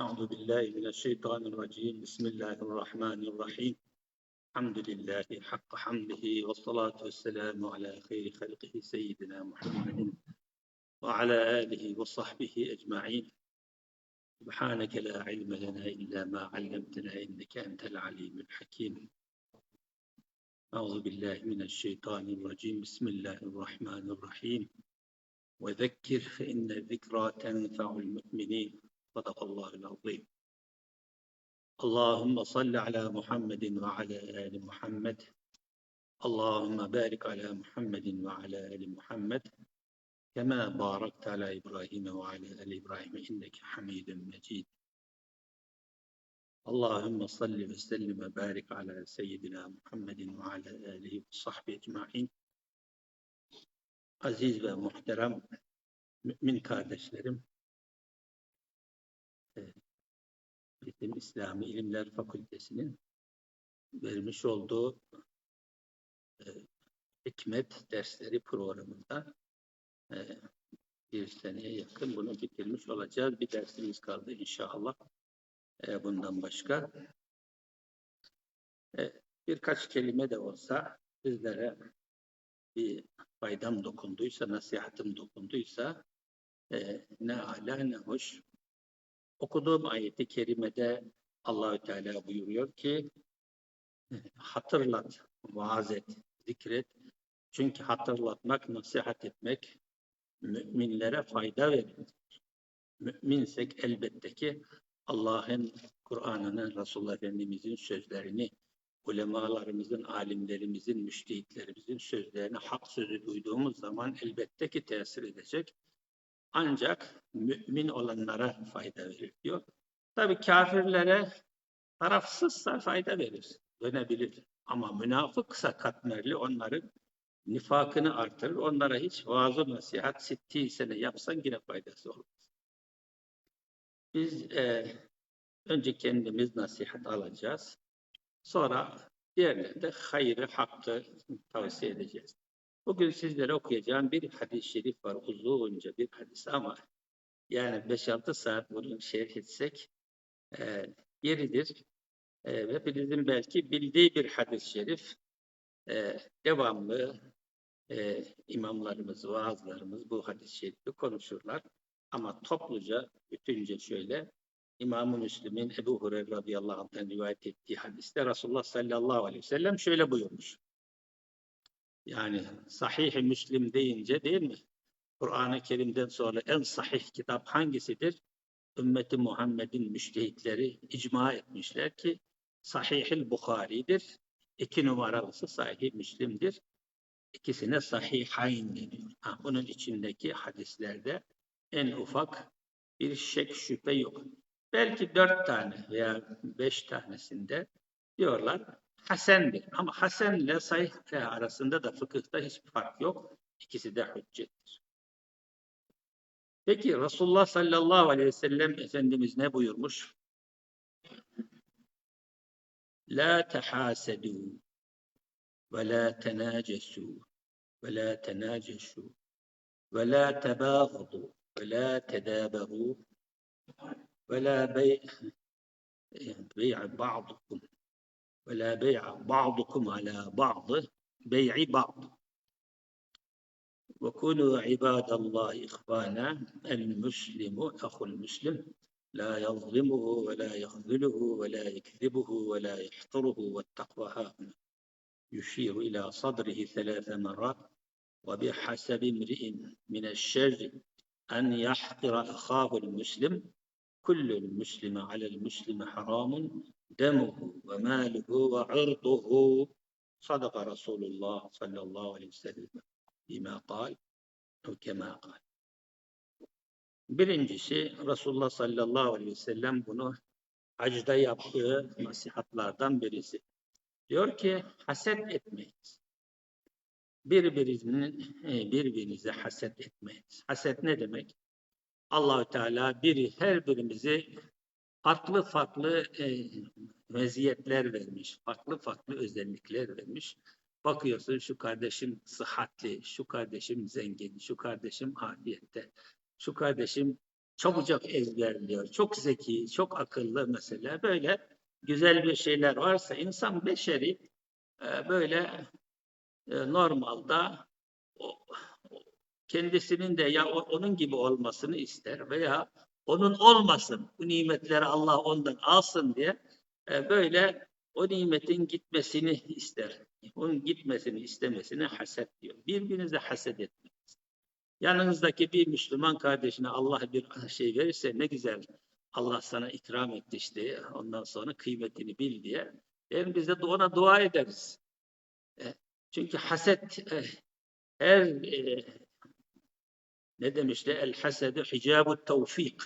أعوذ بالله من الشيطان الرجيم. بسم الله الرحمن الرحيم. الحمد لله حق حمده والصلاة والسلام على خير خلقه سيدنا محمد وعلى آله وصحبه أجمعين. سبحانك لا علم لنا إلا ما علمتنا إنك أنت العليم الحكيم. أعوذ بالله من الشيطان الرجيم. بسم الله الرحمن الرحيم. وذكر فإن الذكرى تنفع المؤمنين. Sadakallahul azim. Allahümme salli ala Muhammedin ve ala ali Muhammed. Allahümme barik ala Muhammedin ve ala ali Muhammed. Kema barakta ala İbrahim ve ala ali İbrahim inneke hamidun mecid. Allahümme salli ve sellim ve barik ala seyyidina Muhammedin ve ala alihi ve. Aziz ve muhterem mümin kardeşlerim, bizim İslami İlimler Fakültesi'nin vermiş olduğu e, hikmet dersleri programında e, bir seneye yakın bunu bitirmiş olacağız. Bir dersimiz kaldı inşallah. E, bundan başka. E, birkaç kelime de olsa sizlere bir faydam dokunduysa, nasihatim dokunduysa e, ne ala ne hoş. Okuduğum ayeti kerimede Allahü Teala buyuruyor ki hatırlat, vaaz et, zikret. Çünkü hatırlatmak, nasihat etmek müminlere fayda verir. Müminsek elbette ki Allah'ın Kur'an'ını, Resulullah Efendimiz'in sözlerini, ulemalarımızın, alimlerimizin, müştehitlerimizin sözlerini, hak sözü duyduğumuz zaman elbette ki tesir edecek. Ancak mümin olanlara fayda verir diyor. Tabi kafirlere tarafsızsa fayda verir, dönebilir. Ama münafıksa katmerli onların nifakını artırır. Onlara hiç vaaz nasihat sitti sene yapsan yine faydası olmaz. Biz e, önce kendimiz nasihat alacağız. Sonra diğerlerine de hayrı, hakkı tavsiye edeceğiz. Bugün sizlere okuyacağım bir hadis-i şerif var. Uzunca bir hadis ama yani 5-6 saat bunu şerh etsek e, yeridir. E, hepinizin belki bildiği bir hadis-i şerif. E, devamlı e, imamlarımız, vaazlarımız bu hadis-i şerifi konuşurlar. Ama topluca, bütünce şöyle İmam-ı Müslim'in Ebu Hureyre radıyallahu anh'tan rivayet ettiği hadiste Resulullah sallallahu aleyhi ve sellem şöyle buyurmuş. Yani sahih-i Müslim deyince değil mi? Kur'an-ı Kerim'den sonra en sahih kitap hangisidir? Ümmeti Muhammed'in müştehitleri icma etmişler ki Sahih-i Bukhari'dir. İki numaralısı Sahih-i Müslim'dir. İkisine Sahihayn deniyor. Ha, bunun içindeki hadislerde en ufak bir şek şüphe yok. Belki dört tane veya beş tanesinde diyorlar Hasendir. Ama Hasen ile Sahih arasında da fıkıhta hiçbir fark yok. İkisi de hüccettir. Peki Resulullah sallallahu aleyhi ve sellem Efendimiz ne buyurmuş? La tehasedû ve la tenâcesû ve la tenâcesû ve la tebâgadû ve la tedâberû ve la bey'e bey'e ba'dukum ولا بيع بعضكم على بعض بيع بعض. وكونوا عباد الله إخوانا المسلم أخو المسلم لا يظلمه ولا يخذله ولا يكذبه ولا يحقره والتقوى هاهنا. يشير إلى صدره ثلاث مرات وبحسب امرئ من الشر أن يحقر أخاه المسلم kullul muslime alel muslime haramun demuhu ve maluhu ve irduhu sadaka Resulullah sallallahu aleyhi ve sellem bime kal ve kema kal. Birincisi Resulullah sallallahu aleyhi ve sellem bunu hacda yaptığı nasihatlardan birisi. Diyor ki haset etmeyiz. Birbirinin e, birbirinize haset etmeyiz. Haset ne demek? Allahü Teala biri her birimizi farklı farklı e, meziyetler vermiş, farklı farklı özellikler vermiş. Bakıyorsun şu kardeşim sıhhatli, şu kardeşim zengin, şu kardeşim afiyette, şu kardeşim çabucak ezberliyor, çok zeki, çok akıllı mesela. Böyle güzel bir şeyler varsa insan beşeri e, böyle e, normalde o, kendisinin de ya onun gibi olmasını ister veya onun olmasın, bu nimetleri Allah ondan alsın diye e, böyle o nimetin gitmesini ister. Onun gitmesini istemesine haset diyor. Birbirinize haset etmeyin. Yanınızdaki bir Müslüman kardeşine Allah bir şey verirse ne güzel. Allah sana ikram etti işte. Ondan sonra kıymetini bil diye. Yani biz de ona dua ederiz. E, çünkü haset e, her e, ne demişler? El hasedu hicabu tevfik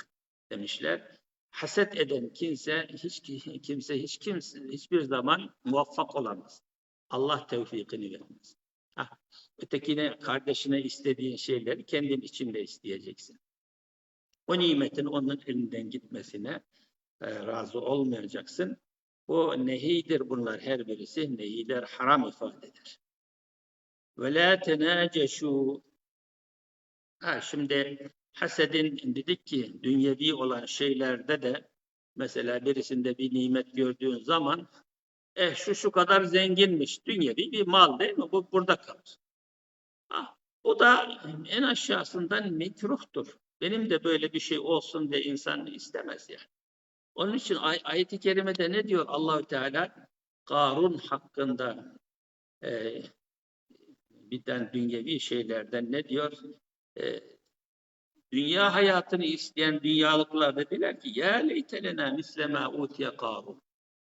demişler. Haset eden kimse hiç kimse hiç kimse hiçbir zaman muvaffak olamaz. Allah tevfikini vermez. Hah, ötekine, kardeşine istediğin şeyleri kendin içinde isteyeceksin. O nimetin onun elinden gitmesine e, razı olmayacaksın. Bu nehidir bunlar her birisi. Nehiler haram ifade eder. Ve la tenaceşu Ha, şimdi hasedin dedik ki dünyevi olan şeylerde de mesela birisinde bir nimet gördüğün zaman eh şu şu kadar zenginmiş dünyevi bir mal değil mi? Bu burada kalır. Ha, o da en aşağısından mekruhtur. Benim de böyle bir şey olsun diye insan istemez yani. Onun için ay ayet-i kerimede ne diyor Allahü Teala? Karun hakkında e, biten dünyevi şeylerden ne diyor? E, dünya hayatını isteyen dünyalıklar dediler ki ya leytelena mislema utiye Karun.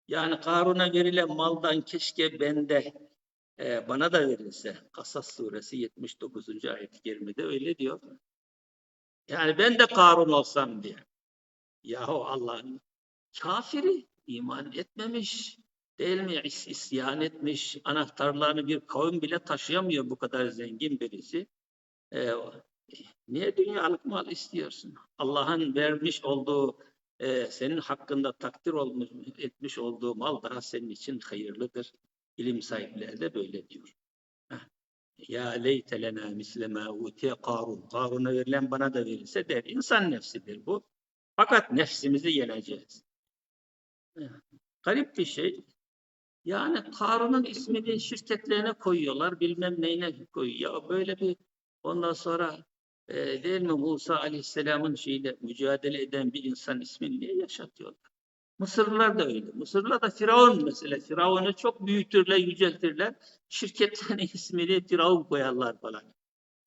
Yani Karun'a verilen maldan keşke bende e, bana da verilse. Kasas suresi 79. ayet-i kerimede öyle diyor. Yani ben de Karun olsam diye. Yahu Allah'ın kafiri iman etmemiş değil mi? İs isyan etmiş. Anahtarlarını bir kavim bile taşıyamıyor bu kadar zengin birisi. Ee, niye dünyalık mal istiyorsun? Allah'ın vermiş olduğu e, senin hakkında takdir olmuş, etmiş olduğu mal daha senin için hayırlıdır. İlim sahipleri de böyle diyor. Ya leyte lena misle ma utiye Karun. Karun'a verilen bana da verilse der. İnsan nefsidir bu. Fakat nefsimizi yeneceğiz. Garip bir şey. Yani Karun'un ismini şirketlerine koyuyorlar, bilmem neyine koyuyor. Ya böyle bir ondan sonra e, değil mi Musa Aleyhisselam'ın şeyiyle mücadele eden bir insan ismini niye yaşatıyorlar? Mısırlılar da öyle. Mısırlılar da Firavun mesela. Firavun'u çok büyütürler, yüceltirler. Şirketlerin ismini Firavun koyarlar falan.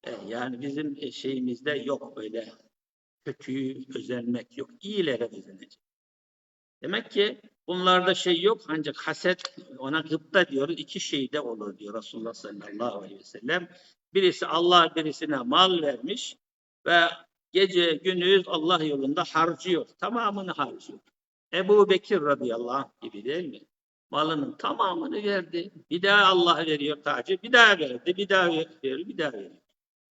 E, yani bizim e, şeyimizde yok öyle kötüyü özenmek yok. İyilere özenecek. Demek ki bunlarda şey yok ancak haset ona gıpta diyoruz. İki şey de olur diyor Resulullah sallallahu aleyhi ve sellem. Birisi Allah birisine mal vermiş ve gece gündüz Allah yolunda harcıyor. Tamamını harcıyor. Ebu Bekir radıyallahu anh gibi değil mi? Malının tamamını verdi. Bir daha Allah veriyor tacı. Bir daha verdi. Bir daha veriyor. Bir daha veriyor.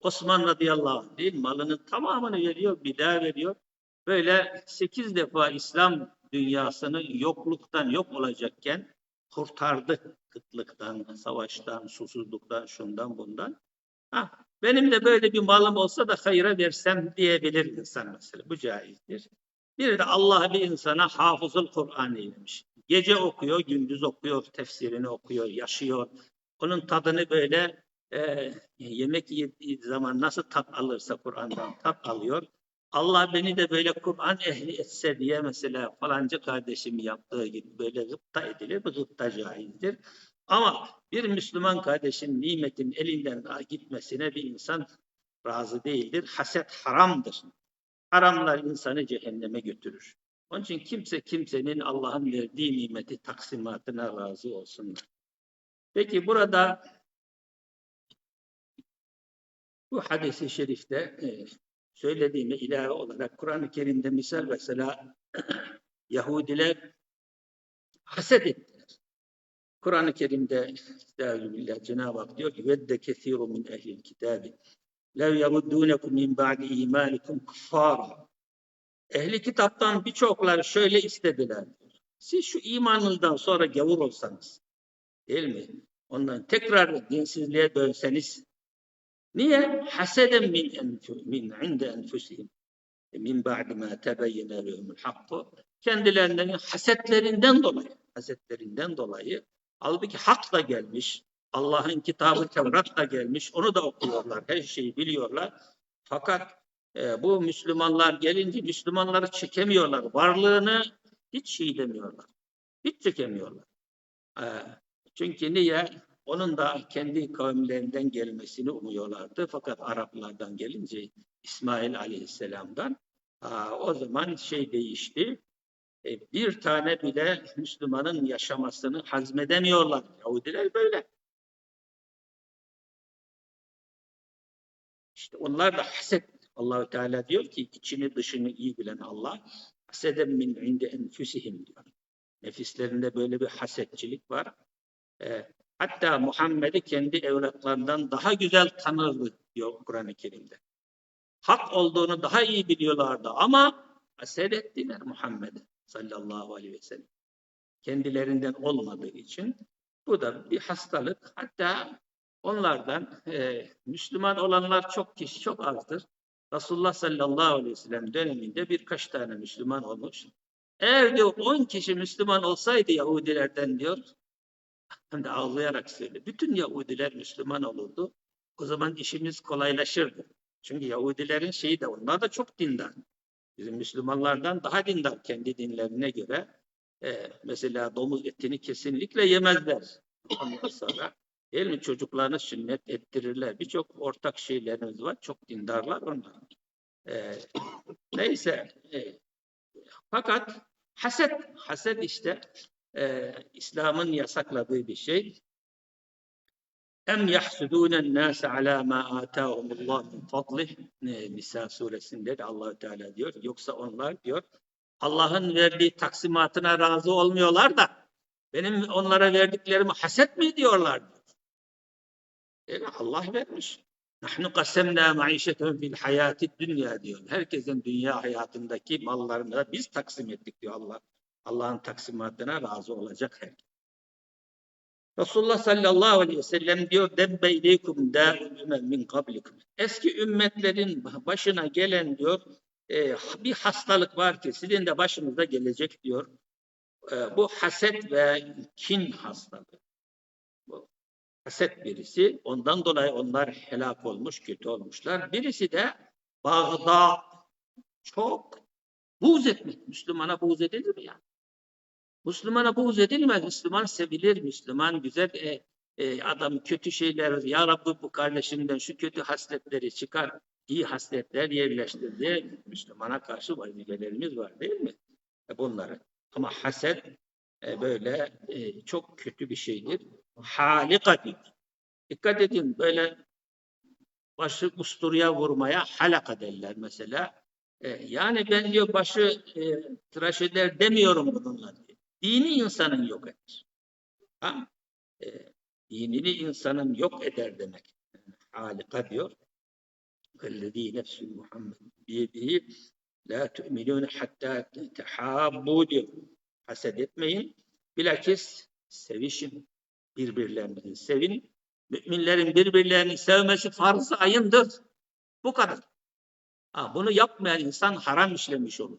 Osman radıyallahu anh değil malının tamamını veriyor. Bir daha veriyor. Böyle sekiz defa İslam dünyasını yokluktan yok olacakken kurtardı. Kıtlıktan, savaştan, susuzluktan, şundan bundan. Ha, benim de böyle bir malım olsa da hayıra versem diyebilir insan mesela. Bu caizdir. Bir de Allah bir insana hafızıl Kur'an eylemiş. Gece okuyor, gündüz okuyor, tefsirini okuyor, yaşıyor. Onun tadını böyle e, yemek yediği zaman nasıl tat alırsa Kur'an'dan tat alıyor. Allah beni de böyle Kur'an ehli etse diye mesela falanca kardeşim yaptığı gibi böyle gıpta edilir. Bu gıpta caizdir. Ama bir Müslüman kardeşin nimetin elinden gitmesine bir insan razı değildir. Haset haramdır. Haramlar insanı cehenneme götürür. Onun için kimse kimsenin Allah'ın verdiği nimeti taksimatına razı olsunlar. Peki burada bu hadisi şerifte e, söylediğime ilave olarak Kur'an-ı Kerim'de misal mesela Yahudiler haset ettiler. Kur'an-ı Kerim'de Estağfirullah Cenab-ı Hak diyor ki vedde kesiru min ehlil kitabi lev yamuddunekum min ba'di imanikum kuffara. Ehli kitaptan birçokları şöyle istediler. Siz şu imanınızdan sonra gavur olsanız, değil mi? Ondan tekrar dinsizliğe dönseniz, niye? Haseden min, enfu, min inde enfusihim. min ba'di ma tebeyyene lehumul hakku kendilerinden hasetlerinden dolayı hasetlerinden dolayı halbuki hak da gelmiş Allah'ın kitabı Tevrat da gelmiş onu da okuyorlar her şeyi biliyorlar. Fakat e, bu Müslümanlar gelince Müslümanları çekemiyorlar varlığını hiç şey demiyorlar hiç çekemiyorlar. E, çünkü niye? Onun da kendi kavimlerinden gelmesini umuyorlardı. Fakat Araplardan gelince İsmail Aleyhisselam'dan aa, o zaman şey değişti. E, bir tane bile Müslümanın yaşamasını hazmedemiyorlar. Yahudiler böyle. İşte onlar da haset. Allahü Teala diyor ki içini dışını iyi bilen Allah haseden min inde enfüsihim diyor. Nefislerinde böyle bir hasetçilik var. E, hatta Muhammed'i kendi evlatlarından daha güzel tanırdı diyor Kur'an-ı Kerim'de hak olduğunu daha iyi biliyorlardı ama haset ettiler Muhammed'e sallallahu aleyhi ve sellem. Kendilerinden olmadığı için bu da bir hastalık. Hatta onlardan e, Müslüman olanlar çok kişi çok azdır. Resulullah sallallahu aleyhi ve sellem döneminde birkaç tane Müslüman olmuş. Eğer diyor 10 kişi Müslüman olsaydı Yahudilerden diyor hem de ağlayarak söylüyor. Bütün Yahudiler Müslüman olurdu. O zaman işimiz kolaylaşırdı. Çünkü Yahudilerin şeyi de onlar da çok dindar. Bizim Müslümanlardan daha dindar kendi dinlerine göre. Ee, mesela domuz etini kesinlikle yemezler. Ondan sonra değil mi çocuklarını sünnet ettirirler. Birçok ortak şeylerimiz var. Çok dindarlar onlar. Ee, neyse. E, fakat haset, haset işte e, İslam'ın yasakladığı bir şey. Em yahsudûnen nâse alâ mâ âtâhumullah min fadlih. Nisa suresinde de allah Teala diyor. Yoksa onlar diyor Allah'ın verdiği taksimatına razı olmuyorlar da benim onlara verdiklerimi haset mi ediyorlar? Yani Allah vermiş. Nahnu kasemna maişetehum fil hayati dünya diyor. Herkesin dünya hayatındaki mallarını da biz taksim ettik diyor Allah. Allah'ın taksimatına razı olacak herkes. Resulullah sallallahu aleyhi ve sellem diyor debbe ileykum dâ'ul min kablikum. Eski ümmetlerin başına gelen diyor e, bir hastalık var ki sizin de başınıza gelecek diyor. E, bu haset ve kin hastalığı. Bu haset birisi. Ondan dolayı onlar helak olmuş, kötü olmuşlar. Birisi de bağda çok buğz etmek. Müslümana buğz edilir mi yani? Müslümana buğz edilmez. Müslüman sevilir. Müslüman güzel e, e, adam kötü şeyler ya Rabbi bu kardeşimden şu kötü hasletleri çıkar. iyi hasletler yerleştir diye Müslümana karşı vazifelerimiz var değil mi? E, bunları. Ama haset e, böyle e, çok kötü bir şeydir. Halikadir. Dikkat edin böyle başı usturuya vurmaya halaka derler mesela. E, yani ben diyor başı e, tıraş eder demiyorum bununla dini insanın yok eder. Ha? E, dinini insanın yok eder demek. Halika diyor. Vellezî nefsü Muhammed biyedihi la tu'minûne hatta tehabbû diyor. Haset etmeyin. Bilakis sevişin. Birbirlerini sevin. Müminlerin birbirlerini sevmesi farz ayındır. Bu kadar. Ha, bunu yapmayan insan haram işlemiş olur.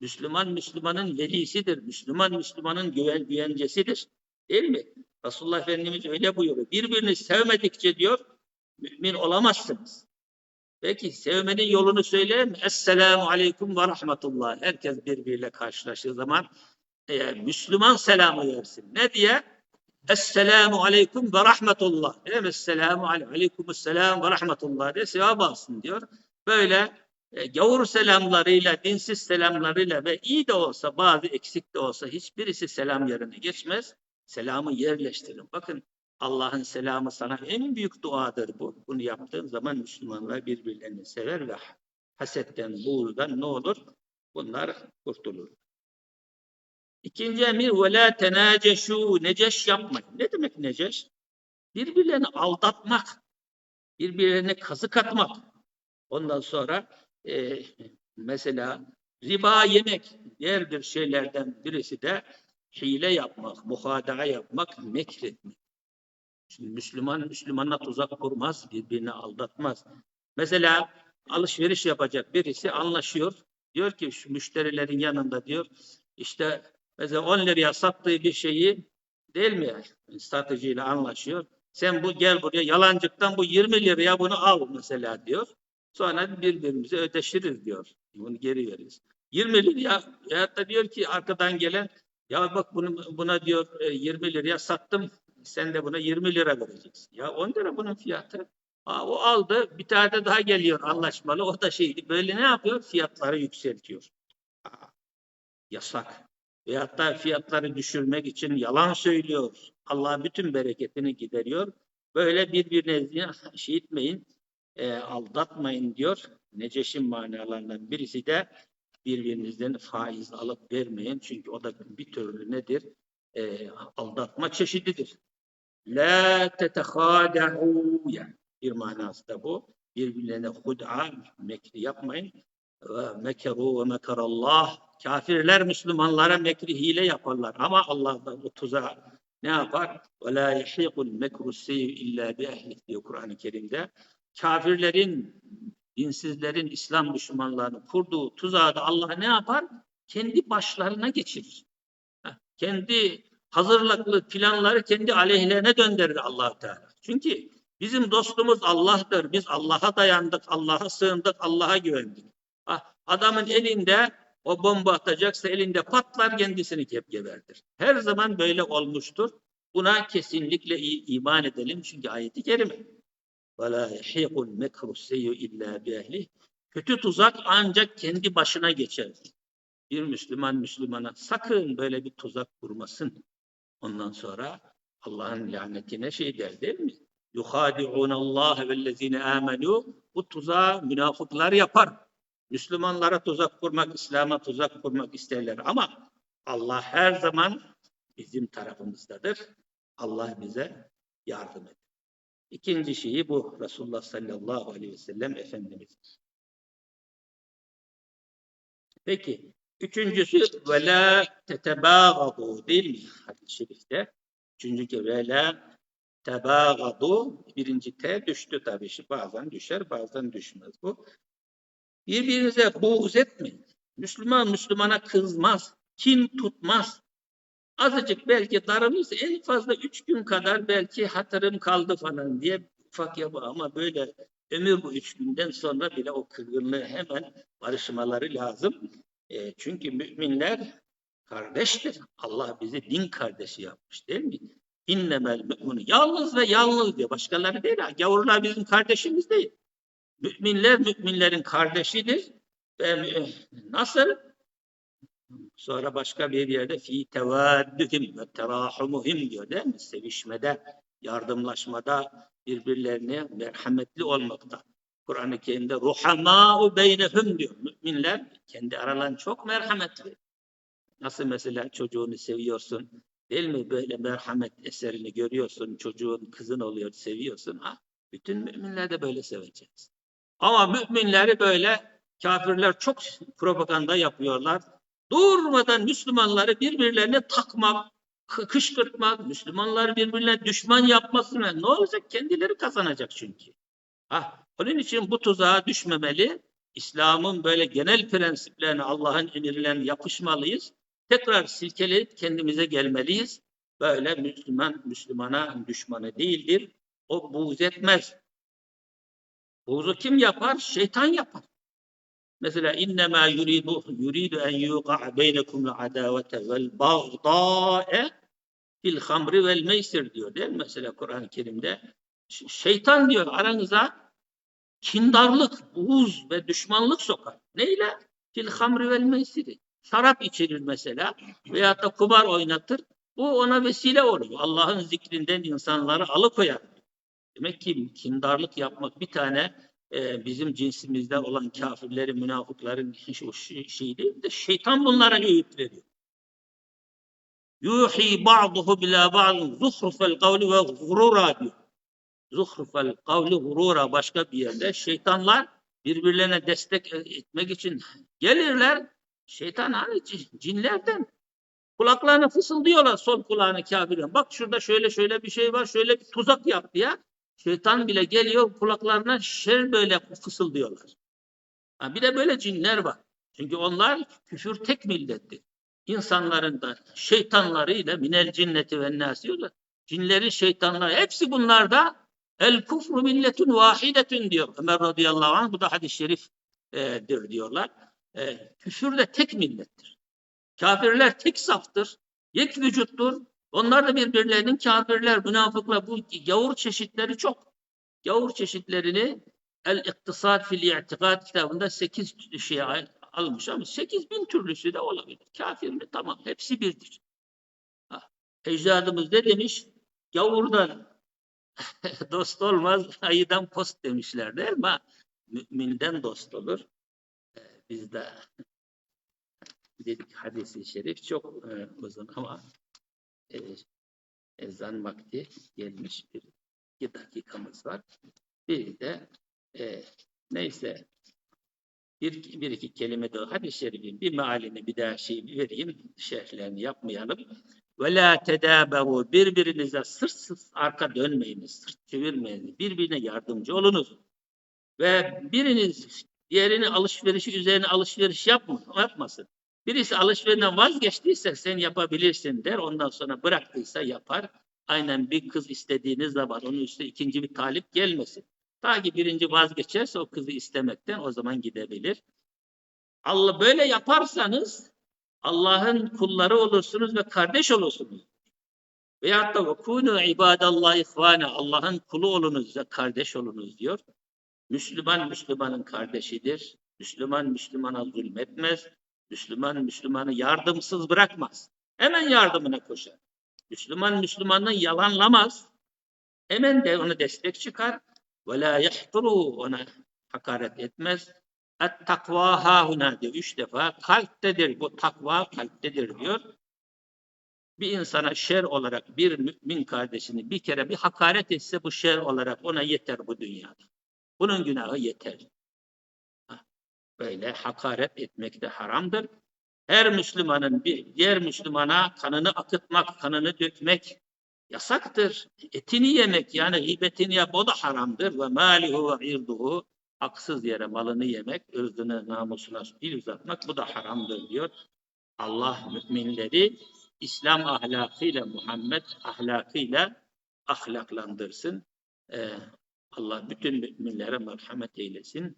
Müslüman Müslümanın velisidir. Müslüman Müslümanın güven güvencesidir. Değil mi? Resulullah Efendimiz öyle buyuruyor. Birbirini sevmedikçe diyor mümin olamazsınız. Peki sevmenin yolunu söyleyeyim? Esselamu aleyküm ve rahmetullah. Herkes birbiriyle karşılaştığı zaman e, Müslüman selamı versin. Ne diye? Esselamu aleyküm ve rahmetullah. Değil mi? Esselamu aleyküm selam ve rahmetullah diye sevap alsın diyor. Böyle e, gavur selamlarıyla, dinsiz selamlarıyla ve iyi de olsa, bazı eksik de olsa hiçbirisi selam yerine geçmez. Selamı yerleştirin. Bakın Allah'ın selamı sana en büyük duadır bu. Bunu yaptığın zaman Müslümanlar birbirlerini sever ve hasetten, buğurdan ne olur? Bunlar kurtulur. İkinci emir ve la tenaceşu neceş yapmayın. Ne demek neceş? Birbirlerini aldatmak, birbirlerine kazık atmak. Ondan sonra e, mesela riba yemek diğer bir şeylerden birisi de hile yapmak, muhadaa yapmak, mekretmek. Şimdi Müslüman Müslümana tuzak kurmaz, birbirini aldatmaz. Mesela alışveriş yapacak birisi anlaşıyor. Diyor ki şu müşterilerin yanında diyor işte mesela 10 liraya sattığı bir şeyi değil mi? Satıcıyla anlaşıyor. Sen bu gel buraya yalancıktan bu 20 liraya bunu al mesela diyor. Sonra birbirimize ödeşiriz diyor. Bunu geri veririz. 20 liraya ya da diyor ki arkadan gelen ya bak bunu buna diyor e, 20 liraya sattım. Sen de buna 20 lira vereceksin. Ya 10 lira bunun fiyatı. Aa, o aldı. Bir tane de daha geliyor anlaşmalı. O da şeydi. Böyle ne yapıyor? Fiyatları yükseltiyor. Aa, yasak. Veyahut da fiyatları düşürmek için yalan söylüyor. Allah bütün bereketini gideriyor. Böyle birbirinizi şey etmeyin, e, aldatmayın diyor. Neceş'in manalarından birisi de birbirinizden faiz alıp vermeyin. Çünkü o da bir türlü nedir? E, aldatma çeşididir. La tetehâde'û yani bir manası da bu. Birbirlerine hud'a, mekri yapmayın. Ve mekeru ve mekerallah. Kafirler Müslümanlara mekri hile yaparlar. Ama Allah da bu tuzağa ne yapar? Ve la yehîkul mekru illa bi ehlih diyor Kur'an-ı Kerim'de. Kafirlerin, dinsizlerin, İslam düşmanlarının kurduğu tuzağı Allah ne yapar? Kendi başlarına geçirir. Kendi hazırlıklı planları kendi aleyhlerine döndürür allah Teala. Çünkü bizim dostumuz Allah'tır. Biz Allah'a dayandık, Allah'a sığındık, Allah'a güvendik. Adamın elinde o bomba atacaksa elinde patlar kendisini kep gebertir. Her zaman böyle olmuştur. Buna kesinlikle iman edelim çünkü ayeti kerime. Ve la yehiqul mekru seyyu illa bi Kötü tuzak ancak kendi başına geçer. Bir Müslüman Müslümana sakın böyle bir tuzak kurmasın. Ondan sonra Allah'ın lanetine şey der değil mi? Yuhadi'unallaha vellezine amenu bu tuzağı münafıklar yapar. Müslümanlara tuzak kurmak, İslam'a tuzak kurmak isterler ama Allah her zaman bizim tarafımızdadır. Allah bize yardım eder. İkinci şeyi bu Resulullah sallallahu aleyhi ve sellem Efendimiz. Peki üçüncüsü ve la değil mi hadis-i şerifte? Üçüncü kere ve la birinci T düştü tabii. Şimdi Bazen düşer bazen düşmez bu. Birbirinize buğz etmeyin. Müslüman Müslümana kızmaz, kin tutmaz. Azıcık belki darılırsa en fazla üç gün kadar belki hatırım kaldı falan diye ufak yapı ama böyle ömür bu üç günden sonra bile o kırgınlığı hemen barışmaları lazım. E, çünkü müminler kardeştir. Allah bizi din kardeşi yapmış değil mi? İnnemel mü'minu. Yalnız ve yalnız diyor. Başkaları değil. ha. Gavurlar bizim kardeşimiz değil. Müminler müminlerin kardeşidir. Ve nasıl? Sonra başka bir yerde fi tevaddühüm ve terahumuhum diyor değil mi? Sevişmede, yardımlaşmada, birbirlerine merhametli olmakta. Kur'an-ı Kerim'de ruhamâ'u beynehum diyor. Müminler kendi aralarında çok merhametli. Nasıl mesela çocuğunu seviyorsun, değil mi? Böyle merhamet eserini görüyorsun, çocuğun kızın oluyor, seviyorsun. Ha? Bütün müminler de böyle seveceğiz. Ama müminleri böyle kafirler çok propaganda yapıyorlar. Durmadan Müslümanları birbirlerine takmak, kı- kışkırtmak, Müslümanları birbirine düşman yapmasına ne olacak? Kendileri kazanacak çünkü. Ha, onun için bu tuzağa düşmemeli. İslam'ın böyle genel prensiplerine, Allah'ın emirlerine yapışmalıyız. Tekrar silkeleyip kendimize gelmeliyiz. Böyle Müslüman, Müslümana düşmanı değildir. O buğz etmez. Buğzu kim yapar? Şeytan yapar. Mesela innema yuridu yuridu en yuqa beynekum adavete vel bagdae fil hamri vel meysir diyor değil mi? Mesela Kur'an-ı Kerim'de şeytan diyor aranıza kindarlık, buğz ve düşmanlık sokar. Neyle? Fil hamri vel meysiri. Şarap içirir mesela veyahut da kumar oynatır. Bu ona vesile olur. Allah'ın zikrinden insanları alıkoyar. Demek ki kindarlık yapmak bir tane e, bizim cinsimizde olan kafirlerin, münafıkların o şey, de şeytan bunlara öğüt veriyor. Yuhi ba'duhu bila ba'dun zuhrufel kavli ve gurura diyor. Zuhrufel kavli gurura başka bir yerde şeytanlar birbirlerine destek etmek için gelirler. Şeytan hani cin- cinlerden kulaklarına fısıldıyorlar sol kulağına kafirin. Bak şurada şöyle şöyle bir şey var, şöyle bir tuzak yap diye. Şeytan bile geliyor kulaklarına şer böyle fısıldıyorlar. Ha, bir de böyle cinler var. Çünkü onlar küfür tek millettir. İnsanların da şeytanlarıyla minel cinneti ve nâs diyorlar. Cinlerin şeytanları hepsi bunlarda el kufru milletun vahidetun diyor. Ömer radıyallahu anh bu da hadis-i şerifdir diyorlar. E, küfür de tek millettir. Kafirler tek saftır. Yek vücuttur. Onlar da birbirlerinin kafirler, münafıklar. Bu gavur çeşitleri çok. Gavur çeşitlerini El-İktisad fil İ'tikad kitabında 8 şey almış ama 8 bin türlüsü de olabilir. Kafir mi? Tamam. Hepsi birdir. Ha. Ecdadımız ne demiş? Gavurdan dost olmaz, ayıdan post demişler değil mi? Müminden dost olur. Ee, Biz de dedik hadisi şerif çok e, uzun ama e, ezan vakti gelmiş bir iki dakikamız var. Bir de e, neyse bir, bir iki kelime de hadis-i bir mealini bir daha şey vereyim. Şerhlerini yapmayalım. Ve la tedaberu birbirinize sırt sırt arka dönmeyiniz, sırt çevirmeyiniz. Birbirine yardımcı olunuz. Ve biriniz diğerini alışverişi üzerine alışveriş yapma, yapmasın. Birisi alışverişten vazgeçtiyse sen yapabilirsin der. Ondan sonra bıraktıysa yapar. Aynen bir kız istediğiniz zaman onun üstüne ikinci bir talip gelmesin. Ta ki birinci vazgeçerse o kızı istemekten o zaman gidebilir. Allah böyle yaparsanız Allah'ın kulları olursunuz ve kardeş olursunuz. Veyahut da kunu ibadallah ihvane Allah'ın kulu olunuz ve kardeş olunuz diyor. Müslüman Müslümanın kardeşidir. Müslüman Müslümana zulmetmez. Müslüman Müslümanı yardımsız bırakmaz. Hemen yardımına koşar. Müslüman Müslümanı yalanlamaz. Hemen de ona destek çıkar. Ve la yahkuru ona hakaret etmez. Et takva hahuna diyor üç defa. Kalptedir bu takva kalptedir diyor. Bir insana şer olarak bir mümin kardeşini bir kere bir hakaret etse bu şer olarak ona yeter bu dünyada. Bunun günahı yeter. Böyle hakaret etmek de haramdır. Her Müslümanın bir diğer Müslümana kanını akıtmak, kanını dökmek yasaktır. Etini yemek yani gıybetini yap o da haramdır. Ve malihu ve irduhu haksız yere malını yemek, ırzını, namusuna dil uzatmak bu da haramdır diyor. Allah müminleri İslam ahlakıyla, Muhammed ahlakıyla ahlaklandırsın. Ee, Allah bütün müminlere merhamet eylesin.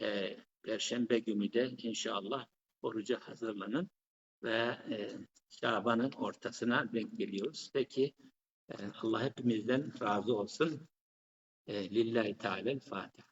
Ee, Perşembe günü de inşallah oruca hazırlanın ve e, Şaban'ın ortasına denk geliyoruz. Peki e, Allah hepimizden razı olsun. E, Lillahi Teala Fatiha.